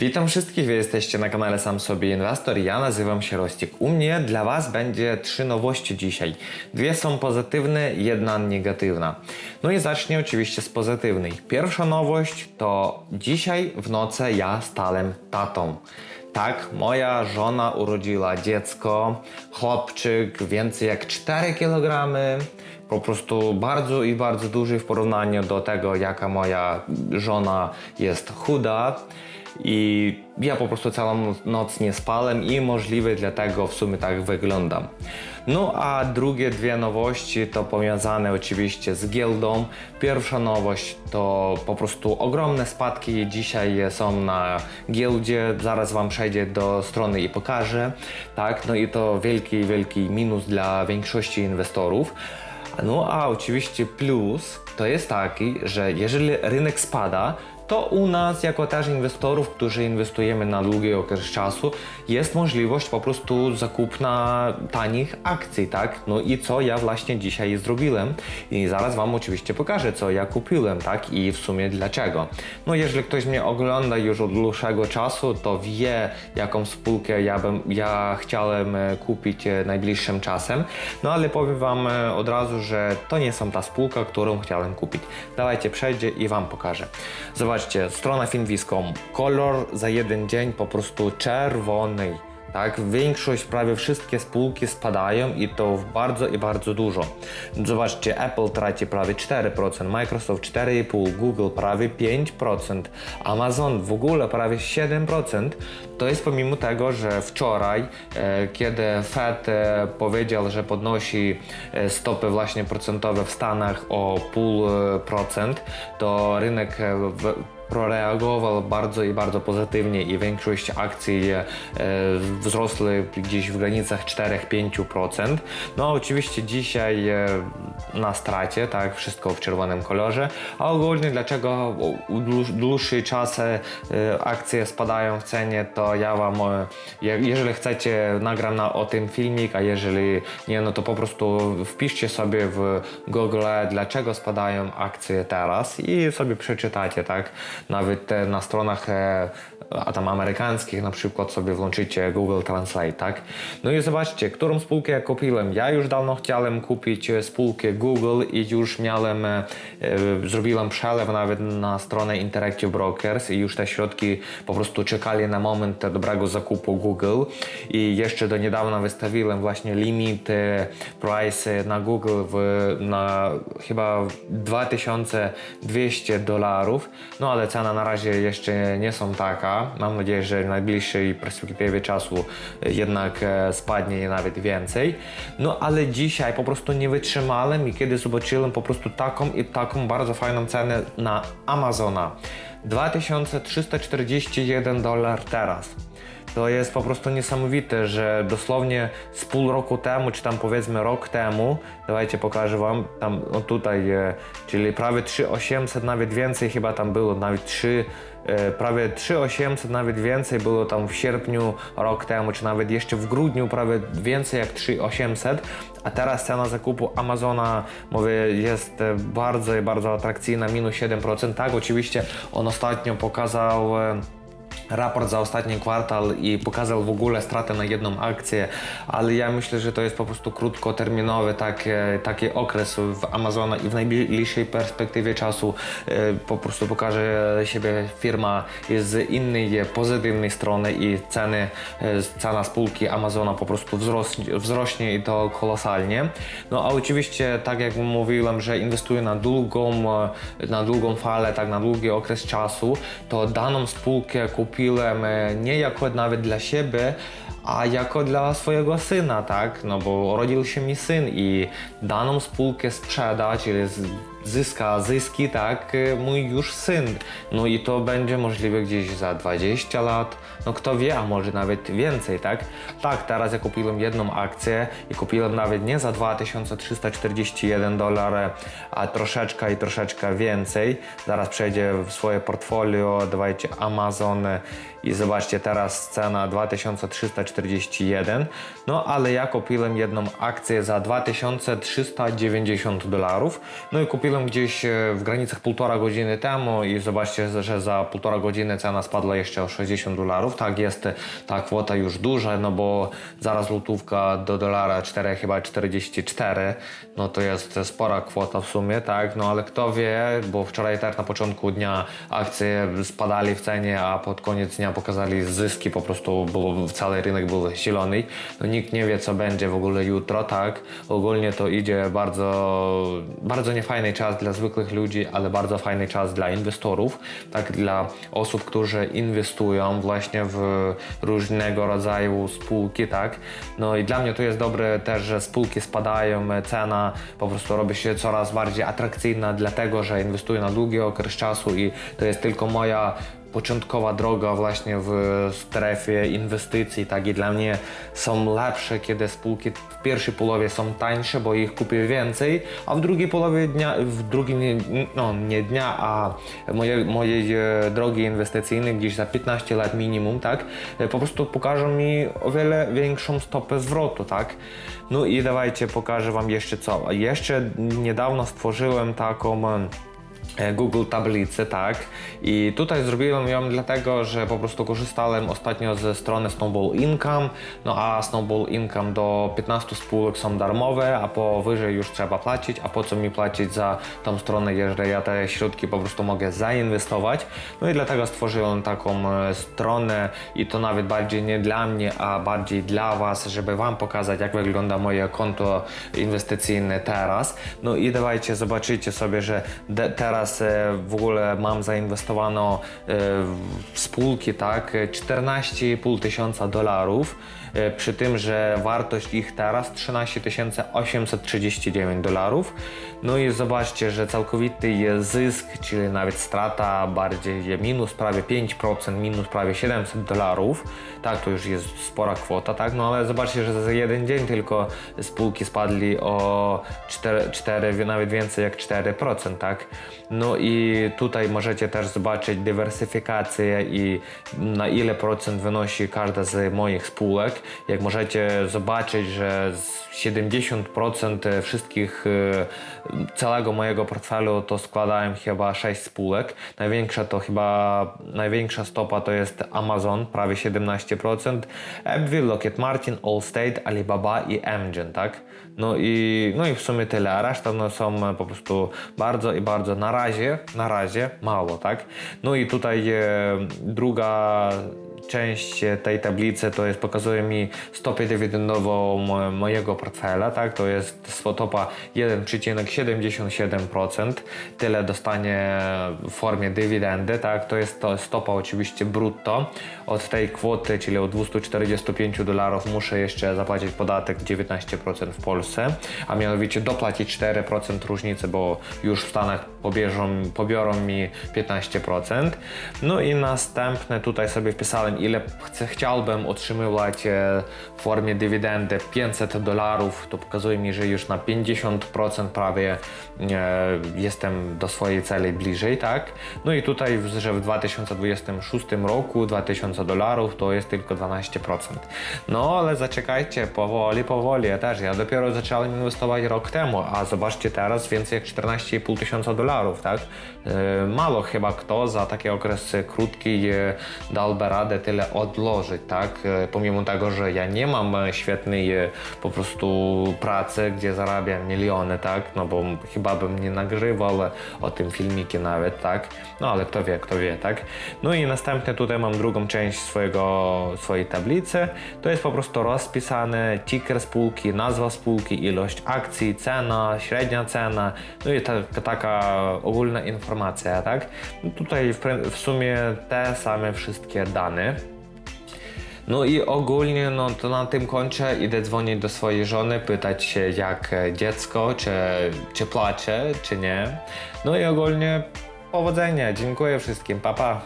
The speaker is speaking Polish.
Witam wszystkich, wy jesteście na kanale Sam Sobie Inwestor. Ja nazywam się Rostik. U mnie dla Was będzie trzy nowości dzisiaj. Dwie są pozytywne, jedna negatywna. No i zacznę oczywiście z pozytywnej. Pierwsza nowość to dzisiaj w nocy ja stałem tatą. Tak, moja żona urodziła dziecko, chłopczyk więcej jak 4 kg. Po prostu bardzo i bardzo duży w porównaniu do tego, jaka moja żona jest chuda. I ja po prostu całą noc nie spałem i możliwe dlatego w sumie tak wyglądam. No a drugie dwie nowości to powiązane oczywiście z giełdą. Pierwsza nowość to po prostu ogromne spadki dzisiaj są na giełdzie. Zaraz Wam przejdę do strony i pokażę. Tak, no i to wielki, wielki minus dla większości inwestorów. No a oczywiście plus to jest taki, że jeżeli rynek spada, to u nas, jako też inwestorów, którzy inwestujemy na długi okres czasu, jest możliwość po prostu zakupna tanich akcji, tak? No i co ja właśnie dzisiaj zrobiłem i zaraz Wam oczywiście pokażę, co ja kupiłem, tak? I w sumie dlaczego. No jeżeli ktoś mnie ogląda już od dłuższego czasu, to wie, jaką spółkę ja, bym, ja chciałem e, kupić e, najbliższym czasem, no ale powiem Wam e, od razu, że to nie są ta spółka, którą chciałem kupić. Dawajcie przejdzie i Wam pokażę. Zobaczcie, strona Finviz.com. Kolor za jeden dzień po prostu czerwony. Tak, większość, prawie wszystkie spółki spadają i to w bardzo i bardzo dużo. Zobaczcie, Apple traci prawie 4%, Microsoft 4,5%, Google prawie 5%, Amazon w ogóle prawie 7%. To jest pomimo tego, że wczoraj, e, kiedy Fed e, powiedział, że podnosi e, stopy właśnie procentowe w Stanach o pół e, procent, to rynek w, proreagował bardzo i bardzo pozytywnie i większość akcji e, wzrosły gdzieś w granicach 4-5%. No oczywiście dzisiaj e, na stracie, tak, wszystko w czerwonym kolorze, a ogólnie dlaczego dłuższy czas e, akcje spadają w cenie, to ja wam, je- jeżeli chcecie, nagram na, o tym filmik, a jeżeli nie, no to po prostu wpiszcie sobie w Google dlaczego spadają akcje teraz i sobie przeczytacie, tak? Nawet na stronach e, a tam amerykańskich na przykład sobie włączycie Google Translate, tak? No i zobaczcie, którą spółkę ja kupiłem. Ja już dawno chciałem kupić e, spółkę Google i już miałem, e, e, zrobiłem przelew nawet na stronę Interactive Brokers i już te środki po prostu czekali na moment dobrego zakupu Google i jeszcze do niedawna wystawiłem właśnie limit price na Google w, na chyba 2200 dolarów, no ale cena na razie jeszcze nie są taka. Mam nadzieję, że w najbliższej perspektywie czasu e, jednak e, spadnie nawet więcej. No ale dzisiaj po prostu nie wytrzymałem i kiedy zobaczyłem po prostu taką i taką bardzo fajną cenę na Amazona. 2341 dolar teraz. To jest po prostu niesamowite, że dosłownie z pół roku temu, czy tam powiedzmy rok temu, dawajcie pokażę wam, tam no tutaj, e, czyli prawie 3800, nawet więcej chyba tam było, nawet 3, e, prawie 3800, nawet więcej było tam w sierpniu rok temu, czy nawet jeszcze w grudniu prawie więcej jak 3800, a teraz cena zakupu Amazona, mówię, jest e, bardzo bardzo atrakcyjna, minus 7%. Tak, oczywiście on ostatnio pokazał e, raport za ostatni kwartał i pokazał w ogóle stratę na jedną akcję, ale ja myślę, że to jest po prostu krótkoterminowy taki, taki okres w Amazona i w najbliższej perspektywie czasu e, po prostu pokaże siebie firma z innej pozytywnej strony i ceny, e, cena spółki Amazona po prostu wzrośnie, wzrośnie i to kolosalnie. No a oczywiście, tak jak mówiłem, że inwestuję na długą, e, na długą falę, tak na długi okres czasu, to daną spółkę kupiłem nie jako nawet dla siebie, a jako dla swojego syna, tak? No bo urodził się mi syn i daną spółkę sprzeda, czyli z- zyska zyski, tak, e, mój już syn. No i to będzie możliwe gdzieś za 20 lat, no kto wie, a może nawet więcej, tak? Tak, teraz ja kupiłem jedną akcję i kupiłem nawet nie za 2341 dolar, a troszeczkę i troszeczkę więcej. Zaraz przejdzie w swoje portfolio, dawajcie Amazon i zobaczcie teraz cena 2341, no ale ja kupiłem jedną akcję za 2390 dolarów, no i kupiłem kupiłem gdzieś e, w granicach półtora godziny temu i zobaczcie, że za półtora godziny cena spadła jeszcze o 60 dolarów. Tak jest ta kwota już duża, no bo zaraz złotówka do dolara 4 chyba 44, no to jest spora kwota w sumie, tak, no ale kto wie, bo wczoraj też na początku dnia akcje spadali w cenie, a pod koniec dnia pokazali zyski, po prostu było, cały rynek był zielony. No nikt nie wie, co będzie w ogóle jutro, tak, ogólnie to idzie bardzo, bardzo niefajny czas dla zwykłych ludzi, ale bardzo fajny czas dla inwestorów, tak, dla osób, którzy inwestują właśnie w różnego rodzaju spółki, tak, no i dla mnie to jest dobre też, że spółki spadają, cena po prostu robi się coraz bardziej atrakcyjna, dlatego, że inwestuję na długi okres czasu i to jest tylko moja początkowa droga właśnie w strefie inwestycji, tak i dla mnie są lepsze, kiedy spółki w pierwszej połowie są tańsze, bo ich kupię więcej, a w drugiej połowie dnia, w drugim, nie- no nie dnia, a moje, mojej e, drogi inwestycyjnej gdzieś za 15 lat minimum, tak, e, po prostu pokażą mi o wiele większą stopę zwrotu, tak. No i dawajcie pokażę Wam jeszcze co. Jeszcze niedawno stworzyłem taką e, Google tablicę, tak. I tutaj zrobiłem ją dlatego, że po prostu korzystałem ostatnio ze strony Snowball Income, no a Snowball Income do 15 spółek są darmowe, a powyżej już trzeba płacić, a po co mi płacić za tą stronę, jeżeli ja te środki po prostu mogę zainwestować. No i dlatego stworzyłem taką e, stronę i to nawet bardziej nie dla mnie, a bardziej dla Was, żeby Wam pokazać, jak wygląda moje konto inwestycyjne teraz. No i dawajcie, zobaczycie sobie, że de- teraz e, w ogóle mam zainwestowano e, w spółki, tak, 14,5 tysiąca dolarów. E, Przy tym, że wartość ich teraz 13 839 dolarów. No i zobaczcie, że całkowity zysk, czyli nawet strata bardziej minus prawie 5%, minus prawie 700 dolarów. Tak, to już jest spora kwota, tak? No ale zobaczcie, że za jeden dzień tylko spółki spadli o 4, 4 nawet więcej jak 4%, tak? No i tutaj możecie też zobaczyć dywersyfikację i na ile procent wynosi każda z moich spółek. Jak możecie zobaczyć, że z 70% wszystkich e, całego mojego portfelu to składałem chyba 6 spółek. Największa to chyba największa stopa to jest Amazon, prawie 17%, Appville, Lockheed Martin, Allstate, Alibaba i Amgen, tak? No i, no i w sumie tyle, a reszta no, są po prostu bardzo i bardzo na razie, na razie mało, tak? No i tutaj e, druga część tej tablicy to jest pokazuje mi stopę dywidendową mo- mojego portfela, tak? To jest stopa 1,77%. Tyle dostanie w formie dywidendy, tak? To jest to stopa oczywiście brutto. Od tej kwoty, czyli od 245 dolarów muszę jeszcze zapłacić podatek 19% w Polsce, a mianowicie dopłacić 4% różnicy, bo już w Stanach pobierzą, pobiorą mi 15%. No i następne tutaj sobie wpisałem, ile chcę, chciałbym otrzymywać e, w formie dywidendy 500 dolarów. To pokazuje mi, że już na 50% prawie e, jestem do swojej celi bliżej, tak? No i tutaj, że w 2026 roku 2000 dolarów to jest tylko 12%. No ale zaczekajcie, powoli, powoli. Ja też, ja dopiero zacząłem inwestować rok temu, a zobaczcie teraz więcej jak 14,5 tysiąca dolarów, tak? E, Mało chyba kto za taki okres krótki e, dałby radę tyle odłożyć, tak? Pomimo tego, że ja nie mam e, świetnej e, po prostu pracy, gdzie zarabiam miliony, tak? No bo chyba bym nie nagrywał o tym filmiki nawet, tak? No ale kto wie, kto wie, tak? No i następnie tutaj mam drugą część swojego, swojej tablicy. To jest po prostu rozpisane ticker spółki, nazwa spółki, ilość akcji, cena, średnia cena, no i ta, taka ogólna informacja, tak? No tutaj w, w sumie te same wszystkie dane. No i ogólnie no to na tym kończę. Idę dzwonić do swojej żony, pytać się jak e, dziecko, czy, czy płacze, czy nie. No i ogólnie powodzenia. Dziękuję wszystkim. Pa, pa.